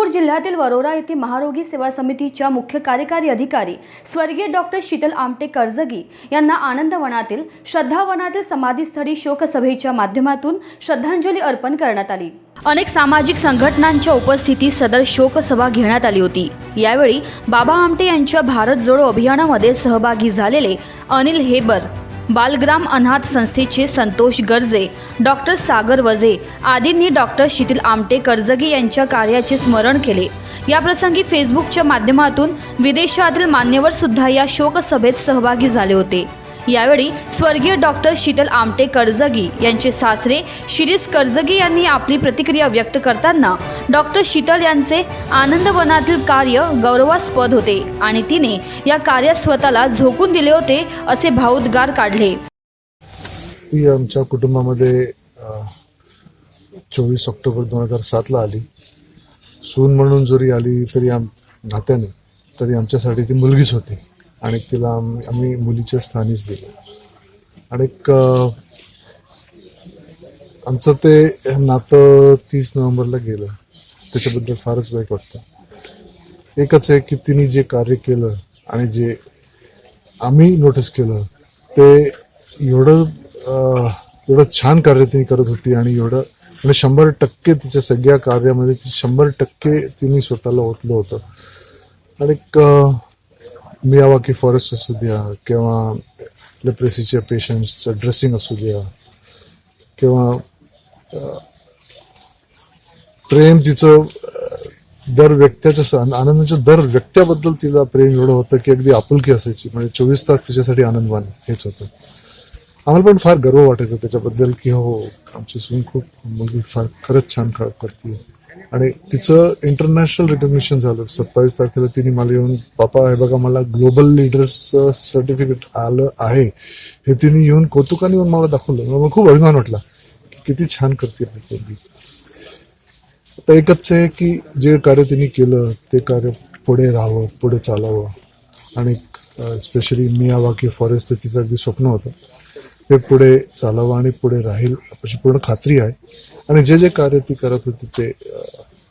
चंद्रपूर जिल्ह्यातील वरोरा येथे महारोगी सेवा समितीच्या मुख्य कार्यकारी अधिकारी स्वर्गीय डॉक्टर शीतल आमटे कर्जगी यांना आनंदवनातील श्रद्धावनातील समाधीस्थळी शोकसभेच्या माध्यमातून श्रद्धांजली अर्पण करण्यात आली. अनेक सामाजिक संघटनांच्या उपस्थितीत सदर शोकसभा घेण्यात आली होती. यावेळी बाबा आमटे यांच्या भारत जोडो अभियानामध्ये सहभागी झालेले अनिल हेबर बालग्राम अनाथ संस्थेचे संतोष गर्जे डॉक्टर सागर वजे आदींनी डॉक्टर शिथिल आमटे कर्जगी यांच्या कार्याचे स्मरण केले. याप्रसंगी फेसबुकच्या माध्यमातून विदेशातील मान्यवर सुद्धा या शोकसभेत सहभागी झाले होते. यावेळी स्वर्गीय डॉक्टर शीतल आमटे कर्जगी यांचे सासरे शिरीष कर्जगी यांनी आपली प्रतिक्रिया व्यक्त करताना डॉक्टर शीतल यांचे आनंदवनातील कार्य गौरवास्पद होते आणि तिने या कार्यात स्वतःला झोकून दिले होते असे भाऊद्गार काढले. ती आमच्या कुटुंबामध्ये चोवीस ऑक्टोबर दोन हजार सातला आली. सून म्हणून जरी आली तरी आम नात्याने तरी आमच्यासाठी ती मुलगीच होती. आणि तिला आम्ही मुलीच्या स्थानीच दिलं. आणि एक, आमचं ते नातं तीस नोव्हेंबरला गेलं. त्याच्याबद्दल फारच वाईट वाटतं. एकच आहे की तिने जे कार्य केलं आणि जे आम्ही नोटीस केलं ते एवढं एवढं छान कार्य तिने करत होती आणि एवढं म्हणजे शंभर टक्के तिच्या सगळ्या कार्यामध्ये ती शंभर टक्के तिने स्वतःला ओतलं होतं. आणि एक, मियावाकी फॉरेस्ट असू द्या किंवा लेप्रेसीच्या पेशंट्सचं ड्रेसिंग असू द्या किंवा प्रेम तिचं दर व्यक्त्याच्या आनंदाच्या दर व्यक्त्याबद्दल तिला प्रेम एवढं होतं की अगदी आपुलकी असायची. म्हणजे चोवीस तास तिच्यासाठी आनंदवान हेच होतं. आम्हाला पण फार गर्व वाटायचा त्याच्याबद्दल की हो आमची सून खूप मुलगी फार खरंच छान करते आणि तिचं इंटरनॅशनल रिकग्निशन झालं. सत्तावीस तारखेला तिने मला येऊन पापा हे बघा मला ग्लोबल लीडर्स सर्टिफिकेट आलं आहे. हे तिने येऊन कौतुकाने येऊन मला दाखवलं. मला खूप अभिमान वाटला किती छान करते आपली आता एकच आहे की जे कार्य तिने केलं ते कार्य पुढे राहावं पुढे चालावं. आणि स्पेशली मियावाकी फॉरेस्ट तिचं अगदी स्वप्न होतं. ते पुढे चालावं आणि पुढे राहील अशी पूर्ण खात्री आहे. आणि जे जे कार्य ती करत होती ते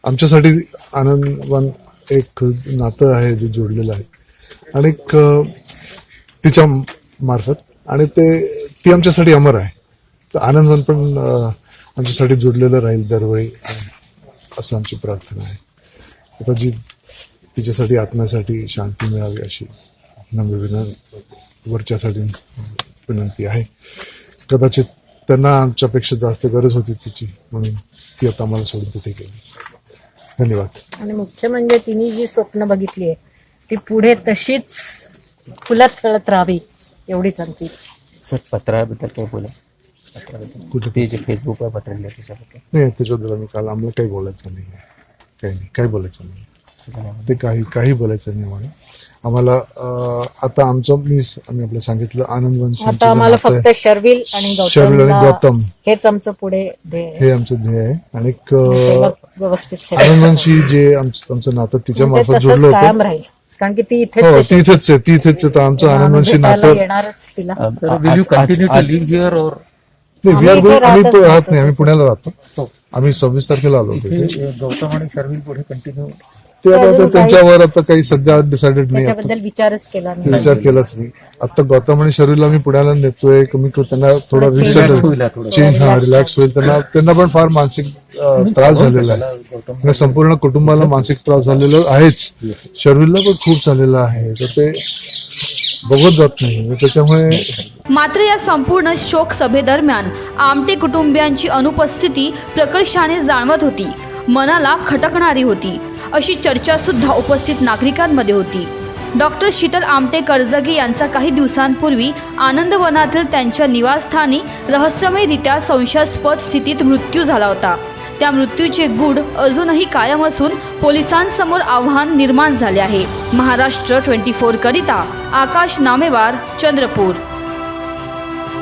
आमच्यासाठी आनंदवान एक नातं आहे जे जोडलेलं आहे. आणि एक, तिच्या मार्फत आणि ते ती आमच्यासाठी अमर आहे. तर आनंदवन पण आमच्यासाठी जोडलेलं राहील दरवेळी असं आमची प्रार्थना आहे. आता जी तिच्यासाठी आत्म्यासाठी शांती मिळावी अशी नम्र विनंती. वरच्यासाठी विनंती आहे. कदाचित त्यांना आमच्यापेक्षा जास्त गरज होती तिची म्हणून ती आता आम्हाला सोडून तिथे गेली. धन्यवाद. आणि मुख्य म्हणजे तिने जी स्वप्न बघितली आहे ती पुढे तशीच फुलत खेळत राहावी एवढीच आमची इच्छा. सर पत्राबद्दल काय बोला. पत्राबद्दल. कुठलं? ते जे फेसबुकवर पत्र लिहिलं त्याच्याबद्दल. नाही त्याच्याबद्दल आम्ही काल आम्हाला काही बोलायचं नाही. काही नाही काही बोलायचं नाही. ते काही काही बोलायचं नाही आम्हाला. आम्हाला अं, आता आमचं मी आम्ही आपलं सांगितलं आनंदवंशी आमचं आता जे आम्हाला नातं आहे, फक्त शर्विल आणि शर्विल आणि गौतम गौतम. हेच आमचं पुढे ध्येय आहे. हे आमचं ध्येय आहे. आणि एक, अं, व्यवस्थित जे आमचं आमचं नातं तिच्या मार्फत तसंच जोडलं कायम होतं राहील. कारण की ती इथेच हो आहे. ती इथेच आहे ती इथेच आहे. तर आमचं आम्ही आनंदांशी भेटायला नातं येणारच तिला. नाही, आम्ही आम्ही राहत नाही नाही आम्ही पुण्याला राहतो. आम्ही सव्वीस तारखेला आलो होतो. इथे. गौतम आणि शर्विल पुढे कंटिन्यू ते आता त्यांच्यावर आता काही सध्या डिसाइडेड नाही त्याच्याबद्दल विचारच केला नाही. विचार केलाच नाही. आता गौतम आणि शरीरला मी पुण्याला नेतोय कमी कमी त्यांना थोडा रिसेट होईल थोडं. चेंज हा रिलॅक्स होईल. त्यांना त्यांना पण फार मानसिक अं, त्रास झालेला आहे. आणि संपूर्ण कुटुंबाला मानसिक त्रास झालेला आहेच. शरीरला पण खूप झालेला आहे. तर ते बघत जात नाही. त्याच्यामुळे मात्र या संपूर्ण शोक सभेदरम्यान आमटे कुटुंबियांची अनुपस्थिती प्रकर्षाने जाणवत होती. मनाला खटकणारी होती. अशी चर्चा सुद्धा उपस्थित नागरिकांमध्ये होती. डॉक्टर शीतल आमटे कर्जगी यांचा काही दिवसांपूर्वी आनंदवनातील त्यांच्या निवासस्थानी रहस्यमयरित्या संशयास्पद स्थितीत मृत्यू झाला होता. त्या मृत्यूचे गूढ अजूनही कायम असून पोलिसांसमोर आव्हान निर्माण झाले आहे. महाराष्ट्र ट्वेंटी फोर करिता आकाश नामेवार चंद्रपूर.